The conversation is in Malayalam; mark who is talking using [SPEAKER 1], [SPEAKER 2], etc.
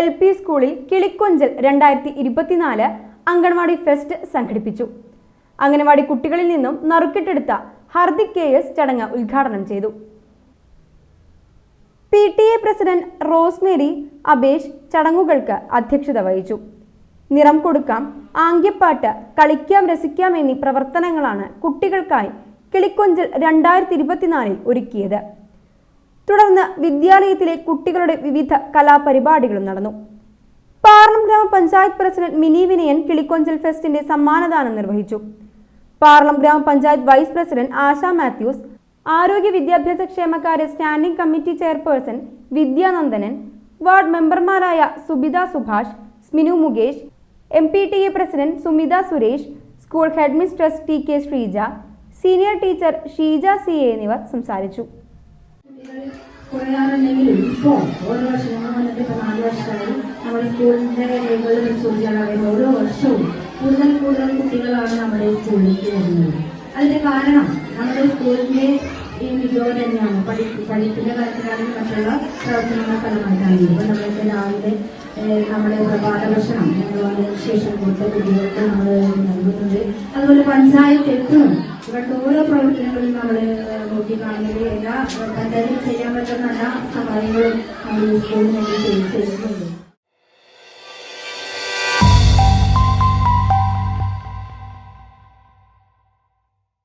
[SPEAKER 1] എൽ പി സ്കൂളിൽ കിളിക്കൊഞ്ചൽ രണ്ടായിരത്തി ഇരുപത്തിനാല് അംഗൻവാടി ഫെസ്റ്റ് സംഘടിപ്പിച്ചു. അംഗനവാടി കുട്ടികളിൽ നിന്നും നറുക്കിട്ടെടുത്ത ഹർദിക് കെ എസ് ചടങ്ങ് ഉദ്ഘാടനം ചെയ്തു. P T A president Rosemary Abesh ചടങ്ങുകൾക്ക് അധ്യക്ഷത വഹിച്ചു. നിറം കൊടുക്കാം ആംഗ്യപ്പാട്ട് കളിക്കാം രസിക്കാം എന്നീ പ്രവർത്തനങ്ങളാണ് കുട്ടികൾക്കായി കിളിക്കൊഞ്ചൽ രണ്ടായിരത്തി ഇരുപത്തിനാലിൽ ഒരുക്കിയത്. തുടർന്ന് വിദ്യാലയത്തിലെ കുട്ടികളുടെ വിവിധ കലാപരിപാടികളും നടന്നു. പാർണം ഗ്രാമപഞ്ചായത്ത് പ്രസിഡന്റ് മിനി വിനയൻ കിളിക്കൊഞ്ചൽ ഫെസ്റ്റിന്റെ സമ്മാനദാനം നിർവഹിച്ചു. പാർലം ഗ്രാമപഞ്ചായത്ത് വൈസ് പ്രസിഡന്റ് ആശ മാത്യൂസ് ആരോഗ്യ വിദ്യാഭ്യാസ ക്ഷേമകാര്യ standing committee chairperson Vidyanandanan ward മെമ്പർമാരായ Subitha Subhash Sminu Mukesh M P T A president Sumitha Suresh school headmistress T K Sreeja senior teacher Sheeja C എന്നിവർ സംസാരിച്ചു.
[SPEAKER 2] കുറയാറുണ്ടെങ്കിലും ഇപ്പോൾ ഓരോ വർഷം ഞങ്ങൾ വന്നിട്ട് ഇപ്പോൾ നാല് വർഷമായി നമ്മുടെ സ്കൂളിന്റെ രേഖകൾ പരിശോധിച്ചാൽ ഓരോ വർഷവും കൂടുതൽ കൂടുതൽ കുട്ടികളാണ് നമ്മുടെ സ്കൂളിലേക്ക് വരുന്നത്. അതിന്റെ കാരണം നമ്മുടെ സ്കൂളിന്റെ ഈ മികവ് തന്നെയാണ്. പഠി പഠിപ്പിന്റെ കാര്യത്തിലാണെങ്കിൽ മറ്റുള്ള പ്രവർത്തനങ്ങൾ ഫലമായിട്ടാണ് ഇപ്പം നമ്മൾക്ക് രാവിലെ നമ്മുടെ പ്രഭാത ഭക്ഷണം ഞങ്ങൾ ശേഷം കൊടുത്ത കുട്ടികൾക്ക് നമ്മൾ നൽകുന്നത് അതുപോലെ പഞ്ചായത്ത് എത്തുന്നു ഇവിടുത്തെ ഓരോ പ്രവർത്തനങ്ങളും നമ്മൾ നോക്കിക്കാണുന്നത് എല്ലാ എന്തായാലും ചെയ്യാൻ പറ്റുന്ന എല്ലാ സഹായങ്ങളും സ്കൂളിന് വേണ്ടി ചെയ്തിട്ടുണ്ട്